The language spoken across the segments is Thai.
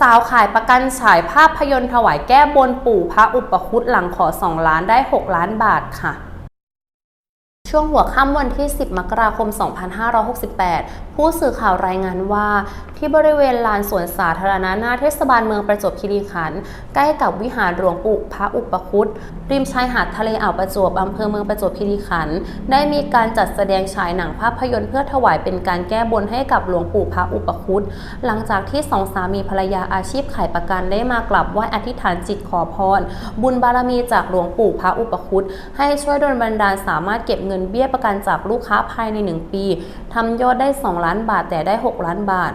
สาวขายประกันฉายภาพยนตร์ถวายแก้บนปู่พระอุปคุตหลังขอ 2 ล้านได้ 6 ล้านบาทค่ะ ช่วงหัวค่ำวันที่ 10 มกราคม 2568 ผู้สื่อข่าวรายงานว่า ที่บริเวณลานสวนสาธารณะหน้าเทศบาลเมืองประจวบคีรีขันธ์ใกล้กับวิหารหลวงปู่พระอุปคุตริมชายหาดทะเลอ่าวประจวบอำเภอเมืองประจวบคีรีขันธ์ได้มีการจัดแสดงฉายหนังภาพยนตร์เพื่อถวายเป็นการแก้บนให้กับหลวงปู่พระอุปคุตหลังจากที่สองสามีภรรยาอาชีพขายประกันได้มากราบไหว้อธิษฐานจิตขอพร บุญบารมีจากหลวงปู่พระอุปคุตให้ช่วยดลบันดาลสามารถเก็บเงินเบี้ยประกันจากลูกค้าภายใน 1 ปี ทำยอดได้ 2 ล้านบาทแต่ได้ 6 ล้านบาท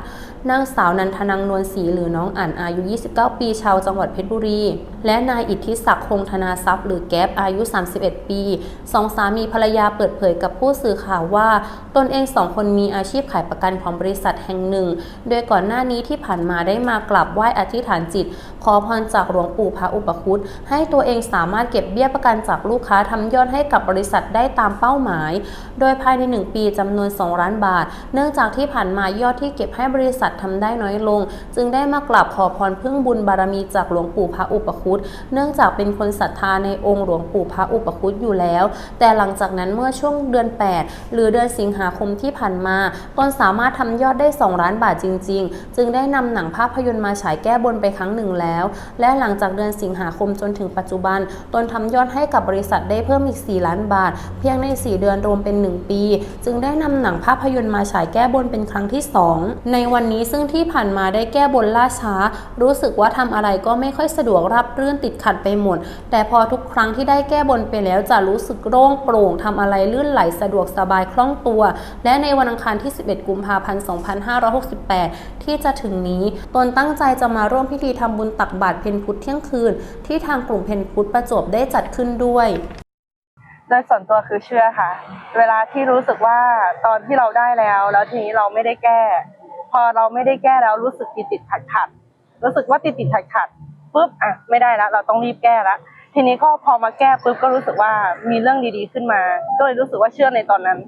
นางสาวนันทนังนวลศรีหรือน้องอ่านอายุ 29 ปีชาวจังหวัดเพชรบุรี และนายอิทธิศักดิ์คงธนาทรัพย์หรือแก๊ปอายุ 31 ปีสองสามีภรรยาเปิดเผยกับผู้สื่อข่าวว่า ตนเองสองคนมีอาชีพขายประกันของบริษัทแห่งหนึ่ง โดยก่อนหน้านี้ที่ผ่านมาได้มากราบไหว้อธิษฐานจิต ขอพรจากหลวงปู่พระอุปคุตให้ตัวเองสามารถเก็บเบี้ยประกันจากลูกค้าทำยอดให้กับบริษัทได้ตามเป้าหมาย โดยภายใน 1 ปีจำนวน 2 ล้านบาท เนื่องจากที่ผ่านมายอดที่เก็บให้บริษัททำได้น้อยลง จึงได้มากราบขอพรพึ่งบุญบารมีจากหลวงปู่พระอุปคุตเนื่องจากเป็นคนศรัทธาในองค์หลวงปู่พระอุปคุตอยู่แล้ว แต่หลังจากนั้นเมื่อช่วงเดือน 8 หรือเดือนสิงหาคมที่ผ่านมาตนสามารถทำยอดได้ 2 ล้านบาทจริง ๆ จึงได้นำหนังภาพยนตร์มาฉายแก้บนไปครั้งหนึ่งแล้วและหลังจากเดือนสิงหาคมจนถึงปัจจุบัน ตนทำยอดให้กับบริษัทได้เพิ่มอีก 4 ล้านบาท เพียงใน 4 เดือนรวมเป็น 1 ปี จึงได้นำหนังภาพยนตร์มาฉายแก้บนเป็นครั้งที่ 2 ในวันนี้ซึ่งที่ผ่านมาได้แก้บนล่าช้า รู้สึกว่าทำอะไรก็ไม่ค่อยสะดวกรับรื่นติดขัดไปหมด แต่พอทุกครั้งที่ได้แก้บนไปแล้วจะรู้สึกโล่งโปร่งทำอะไรลื่นไหลสะดวกสบายคล่องตัว และในวันอังคารที่ 11 กุมภาพันธ์ 2568 ที่จะถึงนี้ ตนตั้งใจจะมาร่วมพิธีทำบุญตักบาตรเพนพุทธเที่ยงคืน ที่ทางกลุ่มเพนพุทธประจวบได้จัดขึ้นด้วยโดยส่วนตัวคือเชื่อค่ะ เวลาที่รู้สึกว่าตอนที่เราได้แล้ว แล้วทีนี้เราไม่ได้แก้ พอเราไม่ได้แก้แล้วรู้สึกติดติดขัดขัดรู้สึกว่าติดติดขัดขัดปุ๊บอะไม่ได้แล้วเราต้องรีบแก้แล้วทีนี้ก็พอมาแก้ปุ๊บก็รู้สึกว่ามีเรื่องดีๆขึ้นมา ก็เลยรู้สึกว่าเชื่อในตอนนั้น